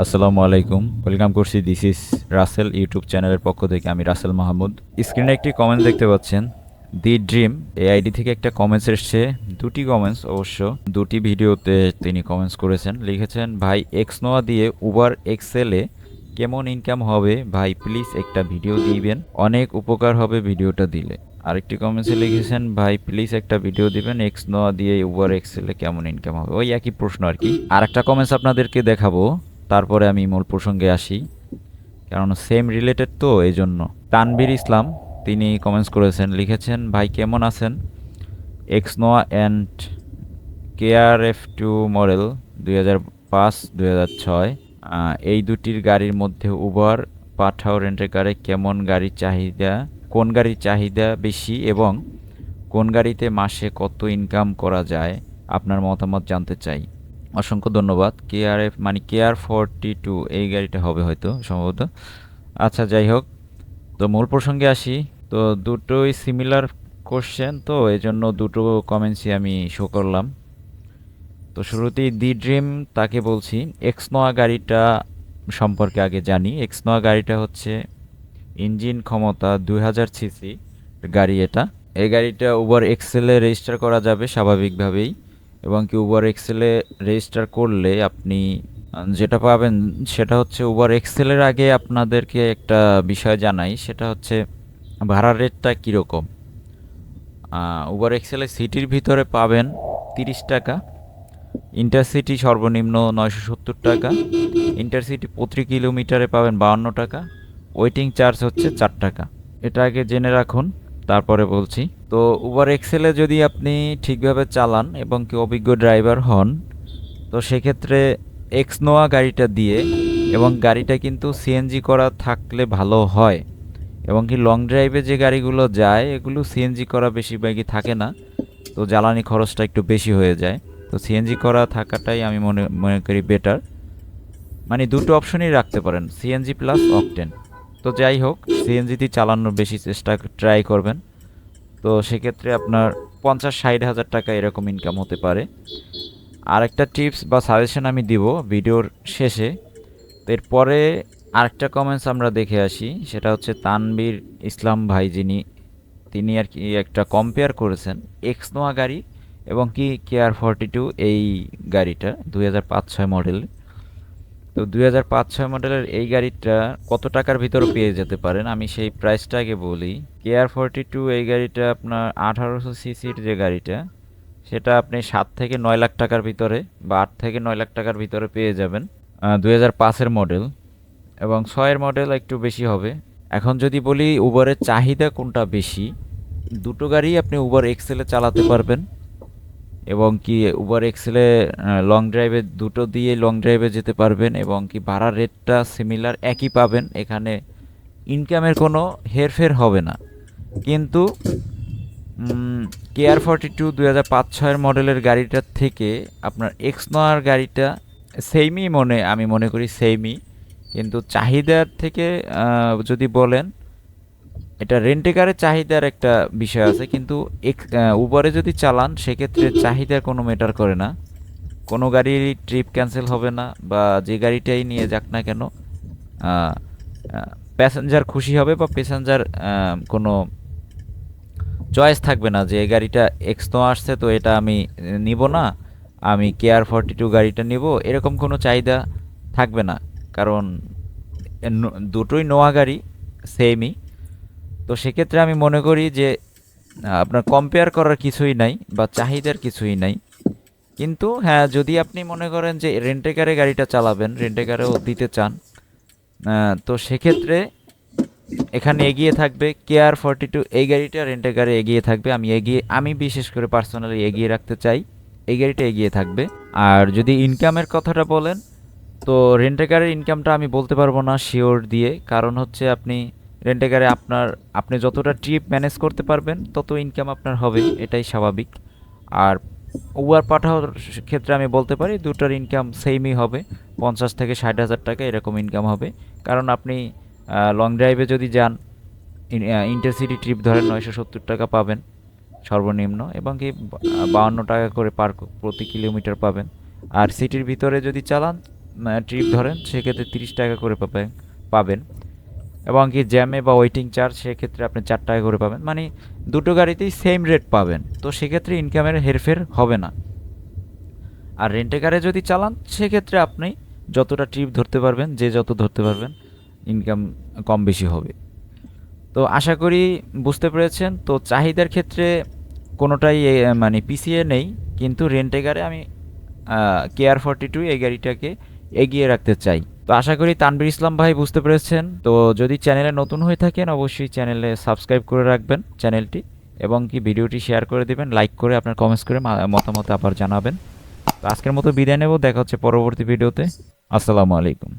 আসসালামু আলাইকুম। ওয়েলকাম করছি দিস ইজ রাসেল ইউটিউব চ্যানেলের পক্ষ থেকে, আমি রাসেল মাহমুদ। স্ক্রিনে একটি কমেন্ট দেখতে পাচ্ছেন। দি ড্রিম এই আইডি থেকে একটা কমেন্টস এসছে। দুটি কমেন্টস অবশ্য। দুটি ভিডিওতে তিনি কমেন্টস করেছেন। লিখেছেন, ভাই এক্স নোয়া দিয়ে উবার এক্সেলে কেমন ইনকাম হবে? ভাই প্লিজ একটা ভিডিও দিবেন। অনেক উপকার হবে ভিডিওটা দিলে। আরেকটি কমেন্টসে লিখেছেন, ভাই প্লিজ একটা ভিডিও দিবেন। এক্স নোয়া দিয়ে উবার এক্সেলে কেমন ইনকাম হবে? ওই একই প্রশ্ন আর কি। আর একটা কমেন্টস আপনাদেরকে দেখাবো। তারপরে আমি মূল প্রসঙ্গে আসি। কারণ সেম রিলেটেড তো এই জন্য তানভীর ইসলাম, তিনি কমেন্টস করেছেন, লিখেছেন, ভাই, কেমন আছেন? এক্স নোয়া অ্যান্ড কেআরএফ টু মডেল দুই হাজার পাঁচ, দুই হাজার ছয়। এই দুটির গাড়ির মধ্যে উবার পাঠাও রেন্টের কারে কেমন গাড়ির চাহিদা, কোন গাড়ির চাহিদা বেশি এবং কোন গাড়িতে মাসে কত ইনকাম করা যায়, আপনার মতামত জানতে চাই। অসংখ্য ধন্যবাদ। কেআরএফ মানে কেআর ফোরটি টু এই গাড়িটা হবে হয়তো সম্ভবত। আচ্ছা যাই হোক। তো মূল প্রসঙ্গে আসি। তো দুটোই সিমিলার কোশ্চেন তো এই জন্য দুটো কমেন্টসই আমি শো করলাম। তো শুরুতেই দি ড্রিম তাকে বলছি। এক্স নোয়া গাড়িটা সম্পর্কে আগে জানি। এক্স নোয়া গাড়িটা হচ্ছে ইঞ্জিন ক্ষমতা দুই হাজার সিসি, গাড়ি এটা। এই গাড়িটা উবার এক্সেলে রেজিস্টার করা যাবে স্বাভাবিকভাবেই। এবং কি উবার এক্সেলে রেজিস্টার করলে আপনি যেটা পাবেন সেটা হচ্ছে উবার এক্সেলের আগে আপনাদেরকে একটা বিষয় জানাই, সেটা হচ্ছে ভাড়ার রেটটা কীরকম? উবার এক্সেলে সিটির ভিতরে পাবেন তিরিশ টাকা ইন্টারসিটি সর্বনিম্ন নয়শো সত্তর টাকা ইন্টারসিটি প্রতি কিলোমিটারে পাবেন বাউন্ন টাকা ওয়েটিং চার্জ হচ্ছে চার টাকা। এটা আগে জেনে রাখুন। তারপরে বলছি। তো উবার এক্সেলে যদি আপনি ঠিকভাবে চালান এবং কি অভিজ্ঞ ড্রাইভার হন, তো সেক্ষেত্রে এক্স নোয়া গাড়িটা দিয়ে এবং গাড়িটা কিন্তু সিএনজি করা থাকলে ভালো হয়। এবং কি লং ড্রাইভে যে গাড়িগুলো যায়, এগুলো সিএনজি করা বেশিরভাগই থাকে না। তো জ্বালানি খরচটা একটু বেশি হয়ে যায়। তো সিএনজি করা থাকাটাই আমি মনে মনে করি বেটার মানে দুটো অপশনই রাখতে পারেন সিএনজি প্লাস অকটেন তো যাই হোক সিএনজিতে চালানোর বেশি চেষ্টা ট্রাই করবেন। তো সেক্ষেত্রে আপনার পঞ্চাশ, ষাট হাজার টাকা এরকম ইনকাম হতে পারে। আরেকটা টিপস বা সাজেশন আমি দিব ভিডিওর শেষে। এরপরে আরেকটা কমেন্টস আমরা দেখে আসি, সেটা হচ্ছে তানবীর ইসলাম ভাই যিনি, তিনি আর কি একটা কম্পেয়ার করেছেন এক্স নোয়া গাড়ি এবং কি কেয়ার ফর্টি টু এই গাড়িটা, দুই হাজার পাঁচ, ছয় মডেল তো দুই হাজার পাঁচ, ছয় মডেলের এই গাড়িটা কত টাকার ভিতরে পেয়ে যেতে পারেন? আমি সেই প্রাইসটা আগে বলি। কেয়ার ফর্টি টু এই গাড়িটা আপনার আঠারোশো সিসির যে গাড়িটা, সেটা আপনি সাত থেকে নয় লাখ টাকার ভিতরে বা আট থেকে নয় লাখ টাকার ভিতরে পেয়ে যাবেন দুই হাজার পাঁচের মডেল। এবং ছয়ের মডেল একটু বেশি হবে। এখন যদি বলি উবারের চাহিদা কোনটা বেশি, দুটো গাড়ি আপনি উবার এক্সেলে চালাতে পারবেন। এবং কি উবার এক্সেলে লং ড্রাইভে দুটো দিয়ে লং ড্রাইভে যেতে পারবেন এবং কি ভাড়ার রেটটা সিমিলার একই পাবেন। এখানে ইনকামের কোনো হেরফের হবে না। কিন্তু কেয়ার ফর্টি টু দুই হাজার পাঁচ ছয়ের মডেলের গাড়িটার থেকে আপনার এক্স নোয়ার গাড়িটা সেমই মনে, আমি মনে করি সেমই কিন্তু চাহিদার থেকে যদি বলেন এটা রেন্টে কারের চাহিদার একটা বিষয় আছে, কিন্তু উবারে যদি চালান, সেক্ষেত্রে চাহিদার কোনো ম্যাটার করে না। কোনো গাড়ির ট্রিপ ক্যান্সেল হবে না, বা যে গাড়িটাই নিয়ে যাক না কেন প্যাসেঞ্জার খুশি হবে বা প্যাসেঞ্জার কোনো চয়েস থাকবে না যে গাড়িটা এক্স তো আসছে, তো এটা আমি নিব না, আমি কেয়ার ফর্টি টু গাড়িটা নিব, এরকম কোনো চাহিদা থাকবে না। কারণ দুটোই নোয়া গাড়ি সেমই তো সেক্ষেত্রে আমি মনে করি যে আপনার কম্পেয়ার করার কিছুই নাই বা চাহিদার কিছুই নাই। কিন্তু হ্যাঁ যদি আপনি মনে করেন যে রেন্টেকারে গাড়িটা চালাবেন রেন্টে কারেও দিতে চান তো সেক্ষেত্রে এখানে এগিয়ে থাকবে কেয়ার ফর্টি টু এই গাড়িটা রেন্টেকারে এগিয়ে থাকবে। আমি এগিয়ে, আমি বিশেষ করে পার্সোনালি এগিয়ে রাখতে চাই, এই গাড়িটা এগিয়ে থাকবে। আর যদি ইনকামের কথাটা বলেন, তো রেন্টেকারের ইনকামটা আমি বলতে পারব না শিওর দিয়ে। কারণ হচ্ছে আপনি রেন্টে কারে আপনার, আপনি যতটা ট্রিপ ম্যানেজ করতে পারবেন, তত ইনকাম আপনার হবে, এটাই স্বাভাবিক। আর উবার পাঠাওয়ার ক্ষেত্রে আমি বলতে পারি, দুটার ইনকাম সেমই হবে, পঞ্চাশ থেকে ষাট হাজার টাকা এরকম ইনকাম হবে। কারণ আপনি লং ড্রাইভে যদি যান ইন্টারসিটি ট্রিপ ধরেন নয়শো সত্তর টাকা পাবেন সর্বনিম্ন, এবং কি বাউন্ন টাকা করে পার প্রতি কিলোমিটার পাবেন। আর সিটির ভিতরে যদি চালান ট্রিপ ধরেন, সেক্ষেত্রে তিরিশ টাকা করে পাবে পাবেন। এবং কি জ্যামে বা ওয়েটিং চার্জ সেক্ষেত্রে আপনি চার টাকা করে পাবেন। মানে দুটো গাড়িতেই সেম রেট পাবেন। তো সেক্ষেত্রে ইনকামের হেরফের হবে না। আর রেন্টে কারে যদি চালান, সেক্ষেত্রে আপনি যতটা ট্রিপ ধরতে পারবেন, যে যত ধরতে পারবেন ইনকাম কম বেশি হবে। তো আশা করি বুঝতে পেরেছেন। তো চাহিদার ক্ষেত্রে কোনোটাই মানে পিছিয়ে নেই। কিন্তু রেন্টে গাড়ি আমি কেয়ার ফর্টি টু এই গাড়িটাকে এগিয়ে রাখতে চাই। আশা করি তানবির ইসলাম ভাই বুঝতে পেরেছেন। তো যদি চ্যানেলে নতুন হয়ে থাকেন, অবশ্যই চ্যানেলে সাবস্ক্রাইব করে রাখবেন চ্যানেলটি এবং কি ভিডিওটি শেয়ার করে দেবেন, লাইক করে আপনার কমেন্টস করে মতামত আবার জানাবেন। তো আজকের মতো বিদায় নেব, দেখা হচ্ছে পরবর্তী ভিডিওতে। আসসালামু আলাইকুম।